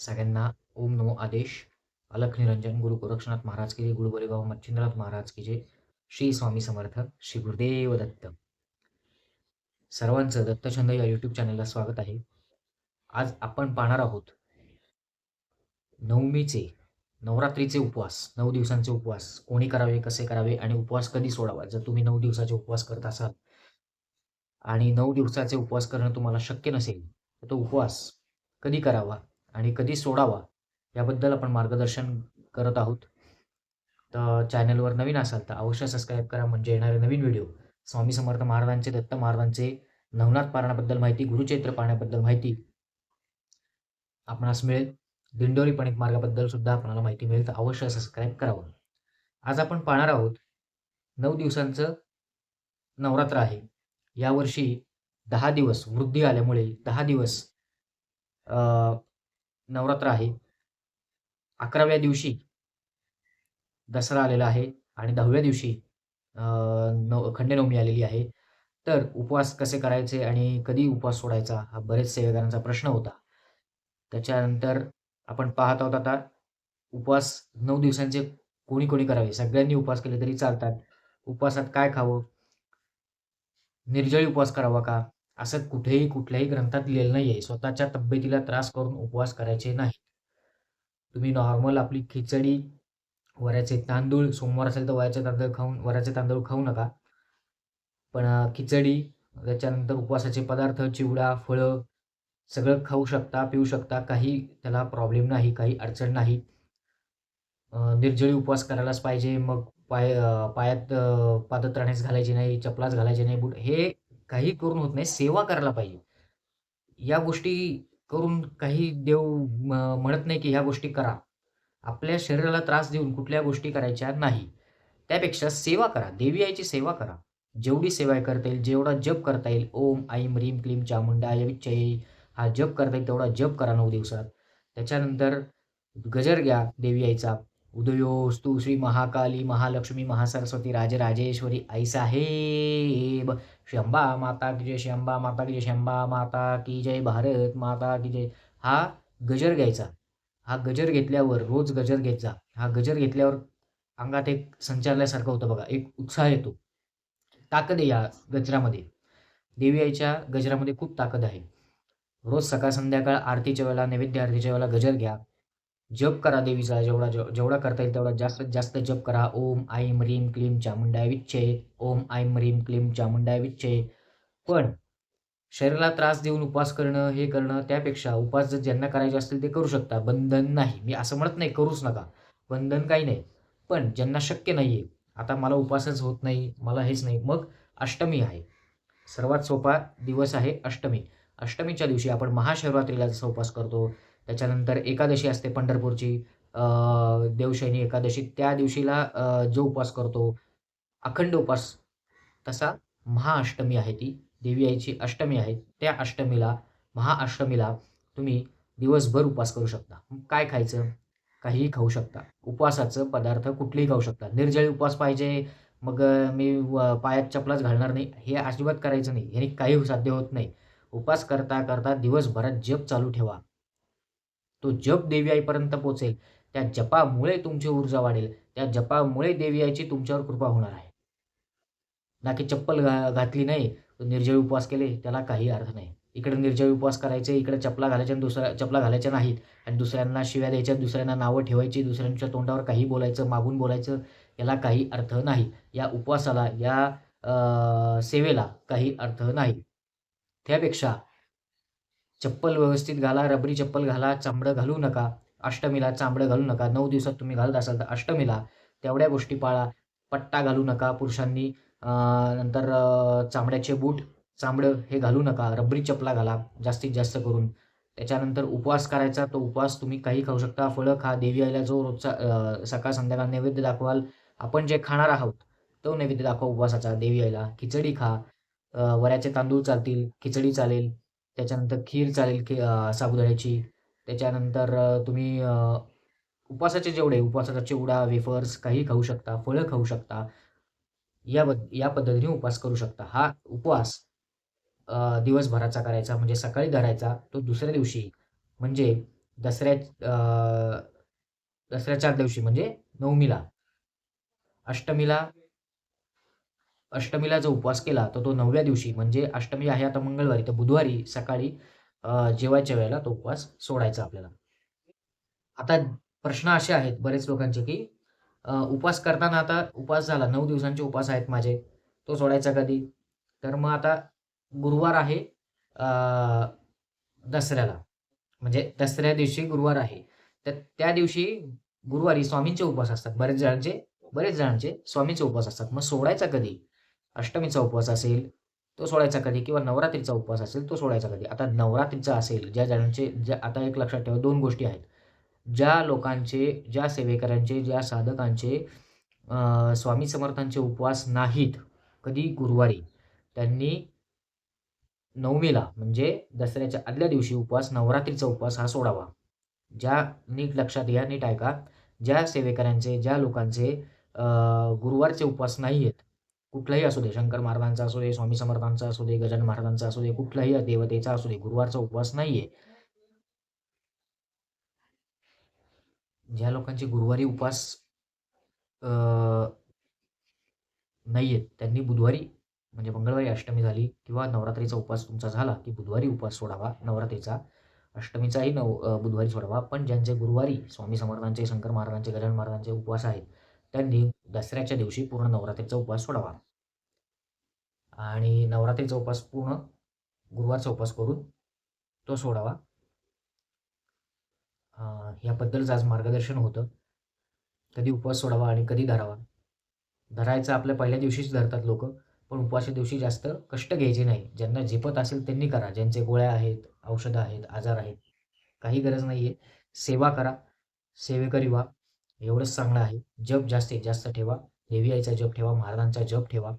सगळ्यांना ओम नमो आदेश. अलख निरंजन गुरु गोरक्षनाथ महाराज की जय गुरु बरेगाव मच्छिंद्रनाथ महाराज की जय. श्री स्वामी समर्थ श्री गुरुदेव दत्त. सर्वांचं दत्तछंद या यूट्यूब चॅनलला स्वागत आहे. आज आपण पाहणार आहोत नवमीचे नवरात्रीचे उपवास नऊ दिवसांचे उपवास. कोणी करावे कसे करावे आणि उपवास कधी सोडावा? जर तुम्ही नऊ दिवसाचे उपवास करत असाल आणि नऊ दिवसाचे उपवास करणं तुम्हाला शक्य नसेल तर तो उपवास कधी करावा? आणि कधी सोडावा याबद्दल आपण मार्गदर्शन करत आहोत. तर चॅनलवर नवीन असाल तर अवश्य सबस्क्राईब करा म्हणजे येणारे नवीन व्हिडिओ. स्वामी समर्थ महाराजांचे दत्त महाराजांचे नवनाथ पारणाबद्दल माहिती गुरुचैत्र पाहण्याबद्दल माहिती आपणास मिळेल. दिंडोरी पणिक मार्गाबद्दल सुद्धा आपणाला माहिती मिळेल तर अवश्य सबस्क्राईब करावं. आज आपण पाहणार आहोत नऊ दिवसांचं नवरात्र आहे. यावर्षी दहा दिवस वृद्धी आल्यामुळे दहा दिवस नवरात्र आहे. अकराव्या दिवशी दसरा आलेला आहे आणि दहाव्या दिवशी नव खंडेनवमी आलेली आहे. तर उपवास कसे करायचे आणि कधी उपवास सोडायचा हा बरेच सेवेकरांचा प्रश्न होता. त्याच्यानंतर आपण पाहत आहोत आता उपवास नऊ दिवसांचे कोणी कोणी करावे? सगळ्यांनी उपवास केले तरी चालतात. उपवासात काय खावं? निर्जळी उपवास करावा का? असं कुठेही कुठल्याही ग्रंथात लिहिलेलं नाही आहे स्वतःच्या तब्येतीला त्रास करून उपवास करायचे नाही तुम्ही नॉर्मल आपली खिचडी वऱ्याचे तांदूळ सोमवार असेल तर वऱ्याचे तांदूळ खाऊन वऱ्याचे तांदूळ खाऊ नका. पण खिचडी त्याच्यानंतर उपवासाचे पदार्थ चिवडा फळं सगळं खाऊ शकता पिऊ शकता. काही त्याला प्रॉब्लेम नाही काही अडचण नाही. निर्जळी उपवास करायलाच पाहिजे. मग पाय पायात पादत पादत्राणेच घालायचे नाही चपलाच घालायचे नाही बूट. हे काही करून होत नाही सेवा करायला पाहिजे. या गोष्टी करून काही देव म- म्हणत नाही की ह्या गोष्टी करा. आपल्या शरीराला त्रास देऊन कुठल्या गोष्टी करायच्या नाही. त्यापेक्षा सेवा करा देवी आईची सेवा करा. जेवढी सेवा करता येईल जेवढा जप करता येईल ओम आईम रीम क्लीम चामुंडा विच्चय हा जप करता येईल तेवढा जप करा नऊ दिवसात. त्याच्यानंतर गजर घ्या देवी आईचा. उदयोस्तु श्री महाकाली महालक्ष्मी महासरस्वती राजराजेश्वरी आई साहेब. शंभा माता की जय शंभा माता की जय शंभा माता की जय भारत माता की जय. हा गजर घ्यायचा. हा गजर घेतल्यावर रोज गजर घेत जा. हा गजर घेतल्यावर अंगात एक संचारल्यासारखं होतं बघा. एक उत्साह येतो. ताकद आहे या गजरामध्ये. देवी आईच्या गजरामध्ये खूप ताकद आहे. रोज सकाळ संध्याकाळ आरतीच्या वेळेला नैवेद्य आरतीच्या वेळेला गजर घ्या. जप करा देवीचा जेवढा जेव- जेवढा करता येईल तेवढा जास्तीत जास्त जप करा. ओम ऐम रीम क्लीम चामुंडाय विच्छे ओम ऐम रीम क्लीम चामुंडाय विच्छे पण शरीराला त्रास देऊन उपवास करणं हे करणं त्यापेक्षा उपवास जर ज्यांना करायचे असतील ते करू शकता. बंधन नाही. मी असं म्हणत नाही करूच नका. बंधन काही नाही. पण ज्यांना शक्य नाही आहे आता मला उपवासच होत नाही मला हेच नाही. मग अष्टमी आहे. सर्वात सोपा दिवस आहे अष्टमी. अष्टमीच्या दिवशी आपण महाशिवरात्रीला जसा उपवास करतो. त्याच्यानंतर एकादशी असते पंढरपूरची. अं, देवशैनी एकादशी. त्या दिवशीला जो उपवास करतो अखंड उपवास तसा महाअष्टमी आहे ती. देवी आईची अष्टमी आहे. त्या अष्टमीला महाअष्टमीला तुम्ही दिवसभर उपवास करू शकता. काय खायचं? काहीही खाऊ शकता. उपवासाचं पदार्थ कुठलेही खाऊ शकता. निर्जळी उपवास पाहिजे. मग मी व- पायात चपलाच घालणार नाही. हे अजिबात करायचं नाही. ह्याने काही साध्य होत नाही. उपवास करता करता दिवसभरात जप चालू ठेवा. तो जप देवी आईपर्यंत पोहोचेल. त्या जपामुळे तुमची ऊर्जा वाढेल. त्या जपामुळे देवी आईची तुमच्यावर कृपा होणार आहे. ना की चप्पल घा घातली नाही तो निर्जळी उपवास केले त्याला काही अर्थ नाही. इकडे निर्जळी उपवास करायचे इकडे चपला घालायच्या आणि दुसऱ्या चपला घालायच्या नाहीत. आणि दुसऱ्यांना शिव्या द्यायच्या दुसऱ्यांना नावं ठेवायची दुसऱ्यांच्या तोंडावर काही बोलायचं मागून बोलायचं याला काही अर्थ नाही. या उपवासाला या सेवेला काही अर्थ नाही. त्यापेक्षा चप्पल व्यवस्थित घाला रबरी चप्पल घाला चांबडं घालू नका अष्टमीला चांबडं घालू नका नऊ दिवसात तुम्ही घालत असाल तर अष्टमीला तेवढ्या गोष्टी पाळा पट्टा घालू नका पुरुषांनी नंतर चांबड्याचे चामड्याचे बूट चांबडं हे घालू नका रबरी चपला घाला जास्तीत जास्त करून. त्याच्यानंतर उपवास करायचा तो उपवास तुम्ही काही खाऊ शकता फळं खा देवी आईला जो रोजचा सकाळ संध्याकाळ नैवेद्य दाखवाल आपण जे खाणार आहोत तो नैवेद्य दाखवा उपवासाचा देवी आईला खिचडी खा वऱ्याचे तांदूळ चालतील खिचडी चालेल त्याच्यानंतर खीर चालेल की साबुदाण्याची. त्याच्यानंतर तुम्ही उपवासाचे जेवढे उपवासाचा चिवडा वेफर्स काही खाऊ शकता फळं खाऊ शकता या बद या पद्धतीने उपवास करू शकता. हा उपवास दिवसभराचा करायचा म्हणजे सकाळी धरायचा तो दुसऱ्या दिवशी. म्हणजे दसऱ्या दसऱ्याच्या दिवशी म्हणजे नवमीला. अष्टमीला अष्टमीला जो उपवास केला तर तो नवव्या दिवशी म्हणजे अष्टमी आहे आता मंगळवारी तर बुधवारी सकाळी जेवायच्या वेळेला तो उपवास सोडायचा आपल्याला. आता प्रश्न असे आहेत बरेच लोकांचे की उपवास करताना आता उपवास झाला नऊ दिवसांचे उपवास आहेत माझे तो सोडायचा कधी? तर मग आता गुरुवार आहे दसऱ्याला म्हणजे दसऱ्या दिवशी गुरुवार आहे. तर त्या दिवशी गुरुवारी स्वामींचे उपवास असतात बरेच जणांचे बरेच जणांचे स्वामींचे उपवास असतात. मग सोडायचा कधी? अष्टमीचा उपवास असेल तो सोडायचा कधी? किंवा नवरात्रीचा उपवास असेल तो सोडायचा कधी? आता नवरात्रीचा असेल ज्या जणांचे ज्या आता एक लक्षात ठेवा दोन गोष्टी आहेत. ज्या लोकांचे ज्या सेवेकरांचे ज्या साधकांचे स्वामी समर्थांचे उपवास नाहीत कधी? गुरुवारी. त्यांनी नवमीला म्हणजे दसऱ्याच्या आदल्या दिवशी उपवास नवरात्रीचा उपवास हा सोडावा. ज्या नीट लक्षात घ्या नीट ऐका. ज्या सेवेकरांचे ज्या लोकांचे गुरुवारचे उपवास नाही आहेत कुठलाही असू दे शंकर महाराजांचा असू दे स्वामी समर्थांचा असू दे गजानन महाराजांचा असू दे कुठलाही देवतेचा असू दे गुरुवारचा उपवास नाहीये. ज्या लोकांचे गुरुवारी उपवास नाही आहेत त्यांनी बुधवारी म्हणजे मंगळवारी अष्टमी झाली किंवा नवरात्रीचा उपवास तुमचा झाला की बुधवारी उपवास सोडावा नवरात्रीचा. अष्टमीचाही नव बुधवारी सोडावा. पण ज्यांचे गुरुवारी स्वामी समर्थांचे शंकर महाराजांचे गजानन महाराजांचे उपवास आहेत त्यांनी दसऱ्याच्या दिवशी पूर्ण नवरात्रीचा उपवास सोडावा. आणि नवरात्रीचा उपवास पूर्ण गुरुवारचा उपवास करून तो सोडावा. याबद्दलच आज मार्गदर्शन होतं कधी उपवास सोडावा आणि कधी धरावा. धरायचं आपल्या पहिल्या दिवशीच धरतात लोक पण उपवासाच्या दिवशी जास्त कष्ट घ्यायचे नाही. ज्यांना झेपत असेल त्यांनी करा. ज्यांचे गोळ्या आहेत औषधं आहेत आजार आहेत काही गरज नाही आहे सेवा करा. सेवेकरी व्हा. एवढंच चांगलं आहे. जप जास्तीत जास्त ठेवा. देवी आईचा जप ठेवा. महाराजांचा जप ठेवा.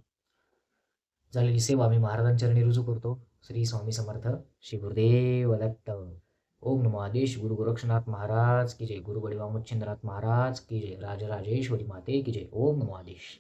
झालेली सेवा. मी महाराजांचरणी रुजू करतो. श्री स्वामी समर्थ. श्री गुरुदेव दत्त. ओम नमो. आदेश गुरु गोरक्षनाथ महाराज. की जय गुरु बडिवा महाराज. की जय राजराजेश्वरी माते. की जय ओम नमो. आदेश